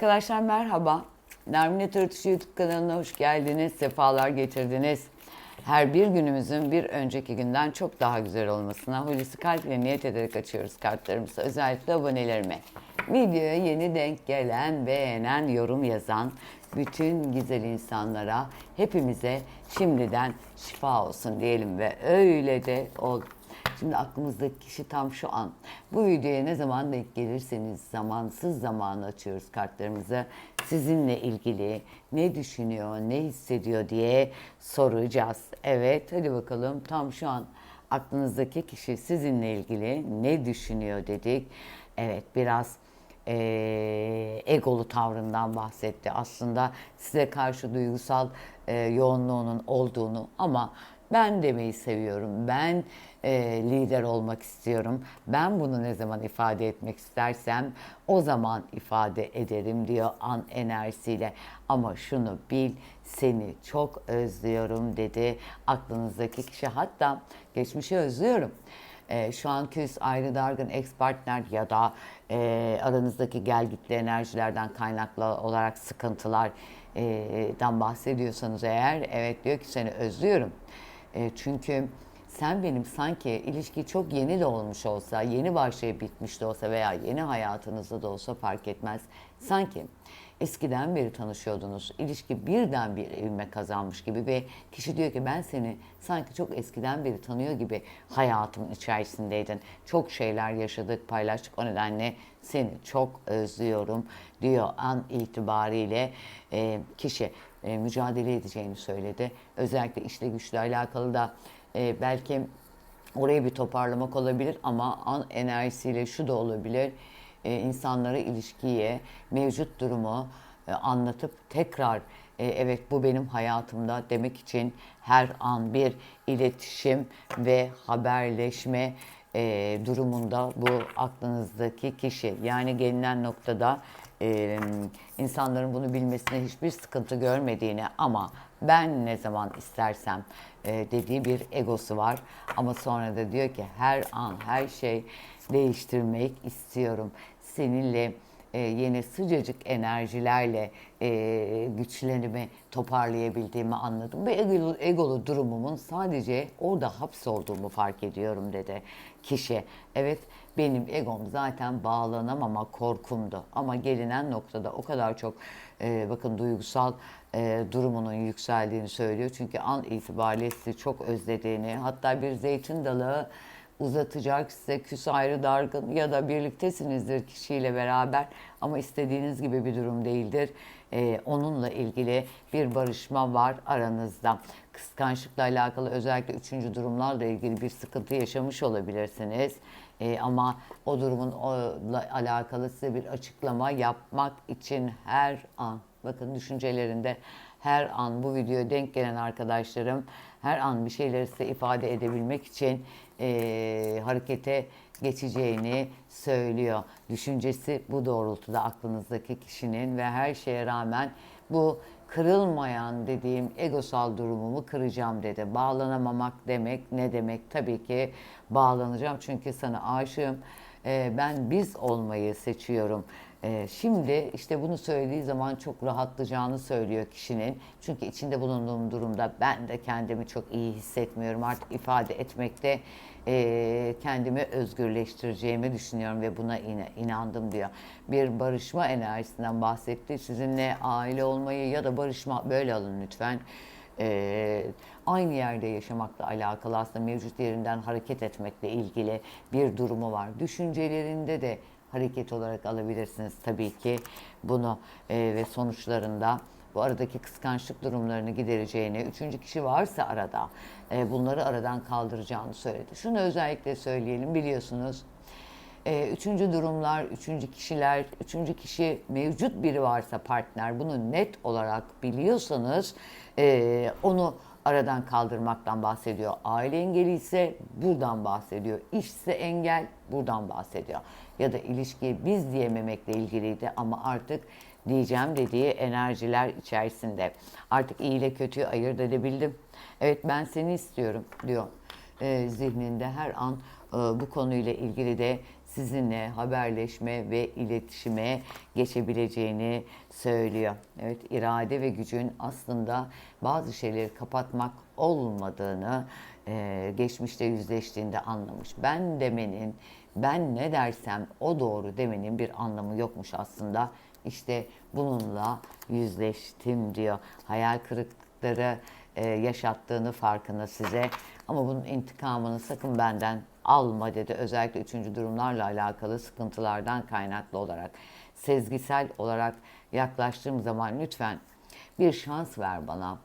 Arkadaşlar merhaba. Nermine Tarıtışı YouTube kanalına hoş geldiniz. Sefalar getirdiniz. Her bir günümüzün bir önceki günden çok daha güzel olmasına Hulusi Kalp ile niyet ederek açıyoruz kartlarımızı. Özellikle abonelerime. Videoya yeni denk gelen, beğenen, yorum yazan bütün güzel insanlara, hepimize şimdiden şifa olsun diyelim ve öyle de oldu. Şimdi aklımızdaki kişi tam şu an. Bu videoya ne zaman denk gelirseniz zamansız zamanı açıyoruz kartlarımızı. Sizinle ilgili ne düşünüyor, ne hissediyor diye soracağız. Evet hadi bakalım tam şu an aklınızdaki kişi sizinle ilgili ne düşünüyor dedik. Evet biraz eee, egolu tavrından bahsetti. Aslında size karşı duygusal eee, yoğunluğunun olduğunu ama ben demeyi seviyorum. Ben eee, lider olmak istiyorum. Ben bunu ne zaman ifade etmek istersem o zaman ifade ederim diyor an enerjisiyle. Ama şunu bil seni çok özlüyorum dedi aklınızdaki kişi. Hatta geçmişi özlüyorum. Ee, şu an küs, ayrı dargın, ex partner ya da e, aranızdaki gelgitli enerjilerden kaynaklı olarak sıkıntılardan bahsediyorsanız eğer evet diyor ki seni özlüyorum. E, çünkü sen benim sanki ilişki çok yeni de olmuş olsa, yeni başlayıp bitmiş de olsa veya yeni hayatınızda da olsa fark etmez. Sanki eskiden beri tanışıyordunuz. İlişki birden bir evime kazanmış gibi ve kişi diyor ki ben seni sanki çok eskiden beri tanıyor gibi hayatımın içerisindeydin. Çok şeyler yaşadık, paylaştık. O nedenle seni çok özlüyorum diyor an itibariyle e, kişi mücadele edeceğini söyledi. Özellikle işle güçle alakalı da e, belki oraya bir toparlamak olabilir ama an enerjisiyle şu da olabilir. E, insanlara ilişkiye, mevcut durumu e, anlatıp tekrar e, evet bu benim hayatımda demek için her an bir iletişim ve haberleşme e, durumunda bu aklınızdaki kişi. Yani gelinen noktada e, insanların bunu bilmesine hiçbir sıkıntı görmediğini ama ben ne zaman istersem e, dediği bir egosu var. Ama sonra da diyor ki her an her şey değiştirmek istiyorum. Seninle e, yeni sıcacık enerjilerle e, güçlerimi toparlayabildiğimi anladım. Ve egolu, durumumun sadece orada hapsolduğumu fark ediyorum dedi kişi. Evet benim egom zaten bağlanamama korkumdu. Ama gelinen noktada o kadar çok e, bakın duygusal e, durumunun yükseldiğini söylüyor. Çünkü an itibariyle sizi çok özlediğini hatta bir zeytin dalı uzatacak size küs ayrı dargın ya da birliktesinizdir kişiyle beraber ama istediğiniz gibi bir durum değildir. Ee, onunla ilgili bir barışma var aranızda. Kıskançlıkla alakalı özellikle üçüncü durumlarla ilgili bir sıkıntı yaşamış olabilirsiniz. Ee, ama o durumun onunla alakalı size bir açıklama yapmak için her an bakın düşüncelerinde her an bu videoya denk gelen arkadaşlarım her an bir şeyleri size ifade edebilmek için e, harekete geçeceğini söylüyor. Düşüncesi bu doğrultuda aklınızdaki kişinin ve her şeye rağmen bu kırılmayan dediğim egosal durumumu kıracağım dedi. Bağlanamamak demek ne demek? Tabii ki bağlanacağım çünkü sana aşığım. E, ben biz olmayı seçiyorum. Ee, şimdi işte bunu söylediği zaman çok rahatlayacağını söylüyor kişinin. Çünkü içinde bulunduğum durumda ben de kendimi çok iyi hissetmiyorum. Artık ifade etmekte e, kendimi özgürleştireceğimi düşünüyorum ve buna in- inandım diyor. Bir barışma enerjisinden bahsetti. Sizinle aile olmayı ya da barışma böyle alın lütfen. Ee, aynı yerde yaşamakla alakalı aslında mevcut yerinden hareket etmekle ilgili bir durumu var. Düşüncelerinde de hareket olarak alabilirsiniz tabii ki bunu Ee, ve sonuçlarında bu aradaki kıskançlık durumlarını gidereceğini, üçüncü kişi varsa arada e, bunları aradan kaldıracağını söyledi. Şunu özellikle söyleyelim biliyorsunuz e, üçüncü durumlar, üçüncü kişiler, üçüncü kişi mevcut biri varsa partner bunu net olarak biliyorsanız e, onu aradan kaldırmaktan bahsediyor. Aile engeli ise buradan bahsediyor. İşse engel buradan bahsediyor. Ya da ilişkiyi biz diyememekle ilgiliydi ama artık diyeceğim dediği enerjiler içerisinde. Artık iyi ile kötüyü ayırt edebildim. Evet ben seni istiyorum diyor e, zihninde her an e, bu konuyla ilgili de sizinle haberleşme ve iletişime geçebileceğini söylüyor. Evet irade ve gücün aslında bazı şeyleri kapatmak olmadığını e, geçmişte yüzleştiğinde anlamış. Ben demenin, ben ne dersem o doğru demenin bir anlamı yokmuş aslında. İşte bununla yüzleştim diyor. Hayal kırıklıkları e, yaşattığını farkında size. Ama bunun intikamını sakın benden alma dedi. Özellikle üçüncü durumlarla alakalı sıkıntılardan kaynaklı olarak. Sezgisel olarak yaklaştığım zaman lütfen bir şans ver bana.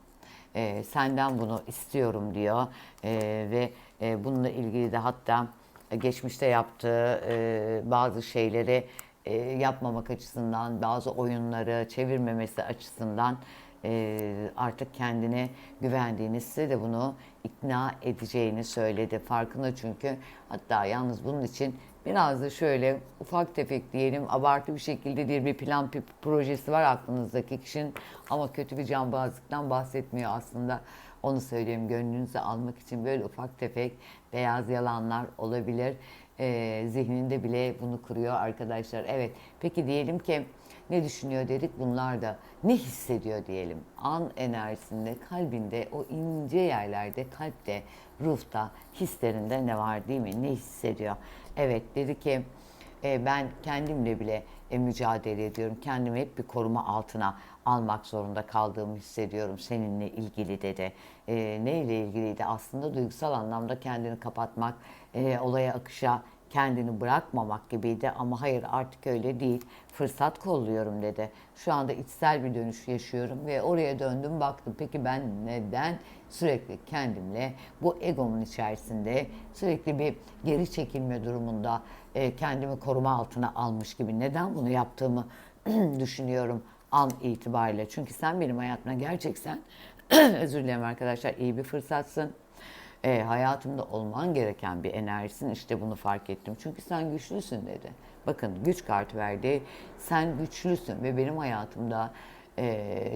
E, senden bunu istiyorum diyor. E, ve e, bununla ilgili de hatta geçmişte yaptığı e, bazı şeyleri e, yapmamak açısından, bazı oyunları çevirmemesi açısından e, artık kendine güvendiğini, size de bunu ikna edeceğini söyledi. Farkında çünkü. Hatta yalnız bunun için biraz da şöyle ufak tefek diyelim abartı bir şekilde bir, bir plan bir projesi var aklınızdaki kişinin ama kötü bir cambazlıktan bahsetmiyor aslında. Onu söyleyeyim gönlünüzü almak için böyle ufak tefek beyaz yalanlar olabilir. Ee, zihninde bile bunu kuruyor arkadaşlar. Evet peki diyelim ki ne düşünüyor dedik bunlar da ne hissediyor diyelim. An enerjisinde, kalbinde, o ince yerlerde, kalpte, ruhta, hislerinde ne var değil mi? Ne hissediyor? Evet dedi ki e, ben kendimle bile e, mücadele ediyorum. Kendimi hep bir koruma altına almak zorunda kaldığımı hissediyorum seninle ilgili dedi. E, neyle ilgiliydi? Aslında duygusal anlamda kendini kapatmak, e, olaya akışa kendini bırakmamak gibiydi ama hayır artık öyle değil. Fırsat kolluyorum dedi. Şu anda içsel bir dönüş yaşıyorum ve oraya döndüm baktım. Peki ben neden sürekli kendimle bu egomun içerisinde sürekli bir geri çekilme durumunda e, kendimi koruma altına almış gibi neden bunu yaptığımı düşünüyorum an itibariyle. Çünkü sen benim hayatıma gerçekten özür dilerim arkadaşlar iyi bir fırsatsın e, hayatımda olman gereken bir enerjisin. İşte bunu fark ettim. Çünkü sen güçlüsün dedi. Bakın güç kartı verdi. Sen güçlüsün ve benim hayatımda e,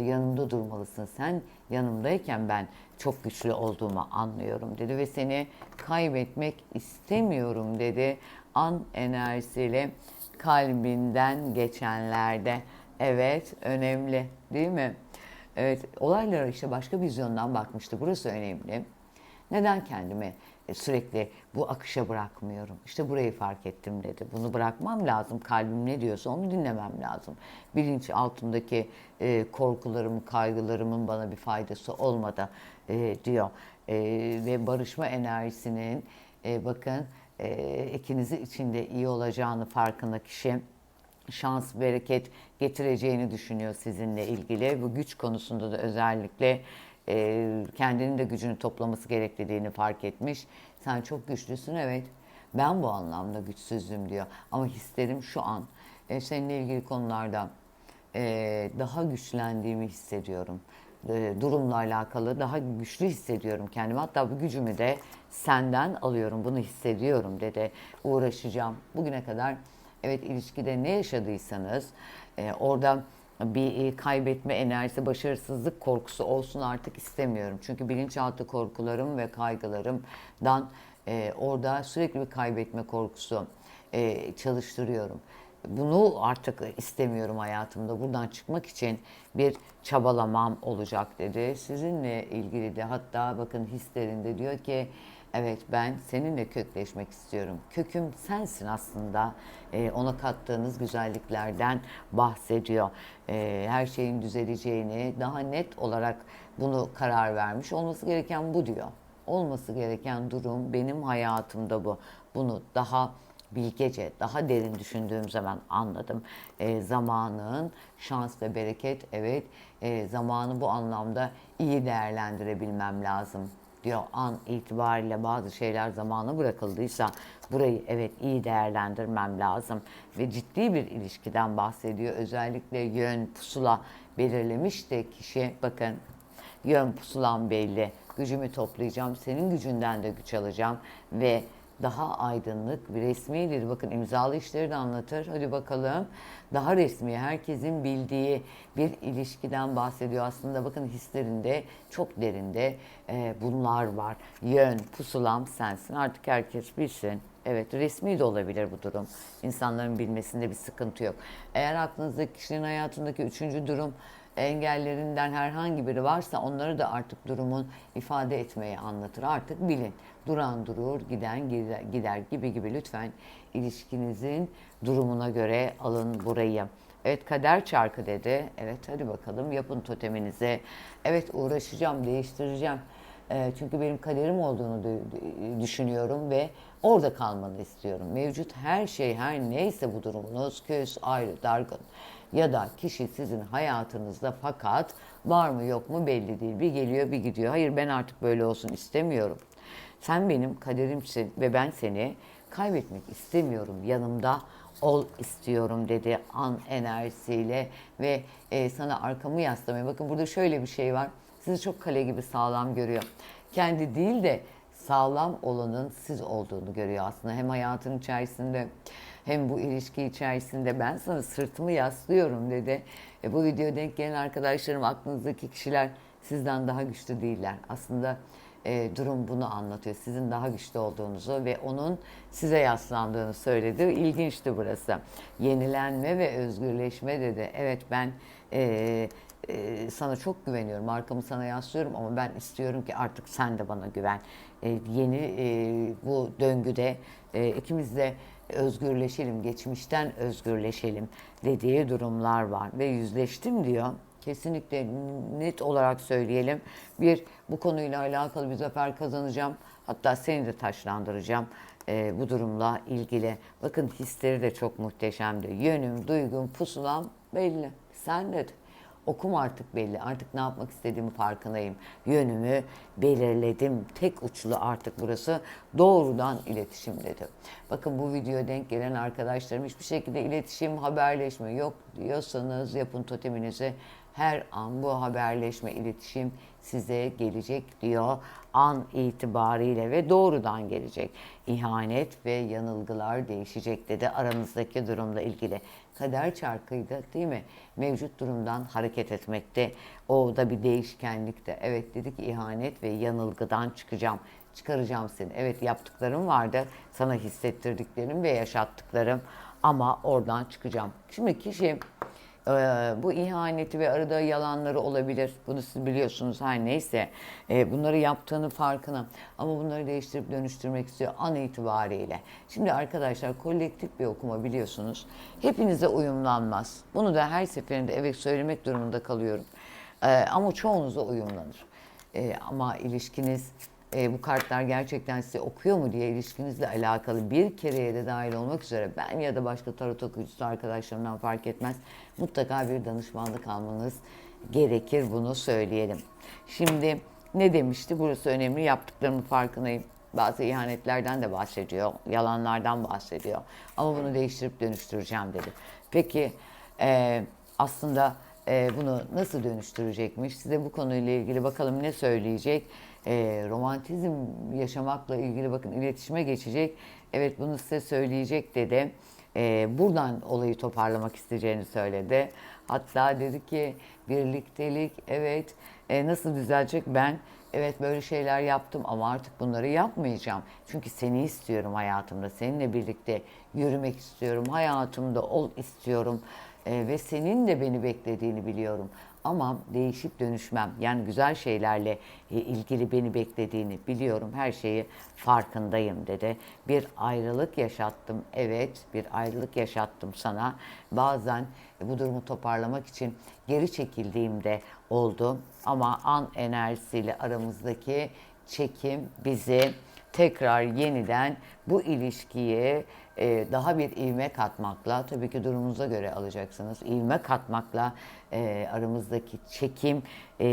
yanımda durmalısın. Sen yanımdayken ben çok güçlü olduğumu anlıyorum dedi ve seni kaybetmek istemiyorum dedi. An enerjisiyle kalbinden geçenlerde. Evet, önemli değil mi? Evet, olaylara işte başka vizyondan bakmıştı. Burası önemli. Neden kendimi e, sürekli bu akışa bırakmıyorum? İşte burayı fark ettim dedi. Bunu bırakmam lazım. Kalbim ne diyorsa onu dinlemem lazım. Bilinç altındaki e, korkularım, kaygılarımın bana bir faydası olmadı e, diyor. E, ve barışma enerjisinin e, bakın e, ikinizi içinde iyi olacağını farkında kişi şans, bereket getireceğini düşünüyor sizinle ilgili. Bu güç konusunda da özellikle e, kendinin de gücünü toplaması gerektiğini fark etmiş. Sen çok güçlüsün evet. Ben bu anlamda güçsüzüm diyor. Ama hislerim şu an e, seninle ilgili konularda e, daha güçlendiğimi hissediyorum. E, durumla alakalı daha güçlü hissediyorum kendimi. Hatta bu gücümü de senden alıyorum. Bunu hissediyorum dedi. Uğraşacağım. Bugüne kadar evet ilişkide ne yaşadıysanız e, orada bir e, kaybetme enerjisi, başarısızlık korkusu olsun artık istemiyorum. Çünkü bilinçaltı korkularım ve kaygılarımdan e, orada sürekli bir kaybetme korkusu e, çalıştırıyorum. Bunu artık istemiyorum hayatımda. Buradan çıkmak için bir çabalamam olacak dedi. Sizinle ilgili de hatta bakın hislerinde diyor ki Evet ben seninle kökleşmek istiyorum. Köküm sensin aslında. Ee, ona kattığınız güzelliklerden bahsediyor. Ee, her şeyin düzeleceğini daha net olarak bunu karar vermiş. Olması gereken bu diyor. Olması gereken durum benim hayatımda bu. Bunu daha bilgece, daha derin düşündüğüm zaman anladım. E, zamanın şans ve bereket, evet e, zamanı bu anlamda iyi değerlendirebilmem lazım diyor an itibariyle bazı şeyler zamanı bırakıldıysa burayı evet iyi değerlendirmem lazım ve ciddi bir ilişkiden bahsediyor. Özellikle yön pusula belirlemiş de kişi bakın yön pusulam belli. Gücümü toplayacağım. Senin gücünden de güç alacağım ve daha aydınlık bir. Bakın imzalı işleri de anlatır. Hadi bakalım. Daha resmi, herkesin bildiği bir ilişkiden bahsediyor. Aslında bakın hislerinde çok derinde e, bunlar var. Yön, pusulam sensin. Artık herkes bilsin. Evet resmi de olabilir bu durum. İnsanların bilmesinde bir sıkıntı yok. Eğer aklınızdaki kişinin hayatındaki üçüncü durum engellerinden herhangi biri varsa onları da artık durumun ifade etmeyi anlatır. Artık bilin. Duran durur, giden gider, gibi gibi lütfen ilişkinizin durumuna göre alın burayı. Evet kader çarkı dedi. Evet hadi bakalım yapın toteminizi. Evet uğraşacağım, değiştireceğim. Ee, çünkü benim kaderim olduğunu dü- düşünüyorum ve orada kalmanı istiyorum. Mevcut her şey her neyse bu durumunuz küs, ayrı, dargın ya da kişi sizin hayatınızda fakat var mı yok mu belli değil. Bir geliyor bir gidiyor. Hayır ben artık böyle olsun istemiyorum. Sen benim kaderimsin ve ben seni kaybetmek istemiyorum. Yanımda ol istiyorum dedi an enerjisiyle ve e, sana arkamı yaslamaya. Bakın burada şöyle bir şey var. Sizi çok kale gibi sağlam görüyor. Kendi değil de sağlam olanın siz olduğunu görüyor aslında. Hem hayatın içerisinde hem bu ilişki içerisinde ben sana sırtımı yaslıyorum dedi. E, bu video denk gelen arkadaşlarım aklınızdaki kişiler sizden daha güçlü değiller. Aslında e, durum bunu anlatıyor. Sizin daha güçlü olduğunuzu ve onun size yaslandığını söyledi. İlginçti burası. Yenilenme ve özgürleşme dedi. Evet ben e, e, sana çok güveniyorum. Arkamı sana yaslıyorum ama ben istiyorum ki artık sen de bana güven. E, yeni e, bu döngüde e, ikimiz de özgürleşelim, geçmişten özgürleşelim dediği durumlar var ve yüzleştim diyor. Kesinlikle net olarak söyleyelim. Bir, bu konuyla alakalı bir zafer kazanacağım. Hatta seni de taşlandıracağım e, bu durumla ilgili. Bakın hisleri de çok muhteşemdi. Yönüm, duygum, pusulam belli. Sen de Okum artık belli. Artık ne yapmak istediğimi farkındayım. Yönümü belirledim. Tek uçlu artık burası. Doğrudan iletişim dedi. Bakın bu videoya denk gelen arkadaşlarım hiçbir şekilde iletişim, haberleşme yok diyorsanız yapın toteminizi. Her an bu haberleşme, iletişim size gelecek diyor an itibariyle ve doğrudan gelecek. İhanet ve yanılgılar değişecek dedi aranızdaki durumla ilgili. Kader çarkıydı değil mi? Mevcut durumdan hareket etmekte. O da bir değişkenlikte. Evet dedik ihanet ve yanılgıdan çıkacağım. Çıkaracağım seni. Evet yaptıklarım vardı. Sana hissettirdiklerim ve yaşattıklarım. Ama oradan çıkacağım. Şimdi kişi ee, bu ihaneti ve arada yalanları olabilir. Bunu siz biliyorsunuz her neyse. Ee, bunları yaptığını farkına. Ama bunları değiştirip dönüştürmek istiyor an itibariyle. Şimdi arkadaşlar kolektif bir okuma biliyorsunuz. Hepinize uyumlanmaz. Bunu da her seferinde evet söylemek durumunda kalıyorum. Ee, ama çoğunuza uyumlanır. Ama ilişkiniz e, bu kartlar gerçekten size okuyor mu diye ilişkinizle alakalı bir kereye de dahil olmak üzere ben ya da başka tarot okuyucusu arkadaşlarımdan fark etmez mutlaka bir danışmanlık almanız gerekir bunu söyleyelim. Şimdi ne demişti? Burası önemli. Yaptıklarımın farkındayım. Bazı ihanetlerden de bahsediyor. Yalanlardan bahsediyor. Ama bunu değiştirip dönüştüreceğim dedi. Peki e, aslında e, bunu nasıl dönüştürecekmiş? Size bu konuyla ilgili bakalım ne söyleyecek? E, romantizm yaşamakla ilgili bakın iletişime geçecek. Evet bunu size söyleyecek dedi. E, buradan olayı toparlamak isteyeceğini söyledi. Hatta dedi ki birliktelik evet e, nasıl düzelecek ben evet böyle şeyler yaptım ama artık bunları yapmayacağım. Çünkü seni istiyorum hayatımda. Seninle birlikte yürümek istiyorum. Hayatımda ol istiyorum. E, ve senin de beni beklediğini biliyorum. Ama değişip dönüşmem yani güzel şeylerle e, ilgili beni beklediğini biliyorum. Her şeyi farkındayım dedi. Bir ayrılık yaşattım. Evet bir ayrılık yaşattım sana. Bazen bu durumu toparlamak için geri çekildiğimde oldu. Ama an enerjisiyle aramızdaki çekim bizi tekrar yeniden bu ilişkiyi e, daha bir ivme katmakla, tabii ki durumunuza göre alacaksınız, ivme katmakla e, aramızdaki çekim e,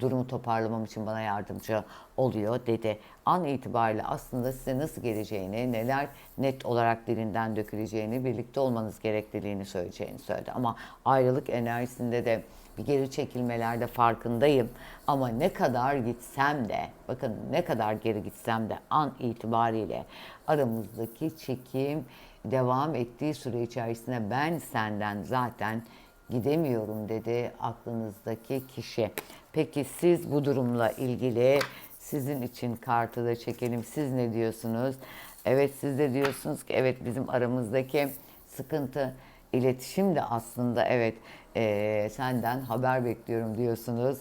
durumu toparlamam için bana yardımcı oluyor dedi. An itibariyle aslında size nasıl geleceğini, neler net olarak dilinden döküleceğini, birlikte olmanız gerekliliğini söyleyeceğini söyledi. Ama ayrılık enerjisinde de bir geri çekilmelerde farkındayım. Ama ne kadar gitsem de, bakın ne kadar geri gitsem de an itibariyle aramızdaki çekim devam ettiği süre içerisinde ben senden zaten gidemiyorum dedi aklınızdaki kişi. Peki siz bu durumla ilgili sizin için kartı da çekelim. Siz ne diyorsunuz? Evet siz de diyorsunuz ki evet bizim aramızdaki sıkıntı iletişim de aslında evet eee, senden haber bekliyorum diyorsunuz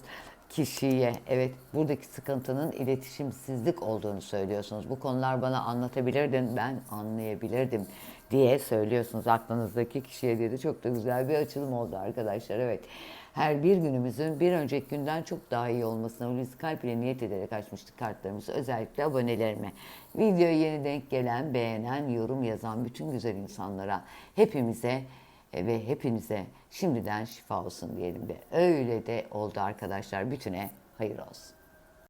kişiye. Evet buradaki sıkıntının iletişimsizlik olduğunu söylüyorsunuz. Bu konular bana anlatabilirdin ben anlayabilirdim diye söylüyorsunuz aklınızdaki kişiye diye de çok da güzel bir açılım oldu arkadaşlar. Evet her bir günümüzün bir önceki günden çok daha iyi olmasına Hulusi Kalp ile niyet ederek açmıştık kartlarımızı. Özellikle abonelerime. Videoya yeni denk gelen, beğenen, yorum yazan bütün güzel insanlara, hepimize e, ve hepinize şimdiden şifa olsun diyelim de. Öyle de oldu arkadaşlar. Bütüne hayır olsun.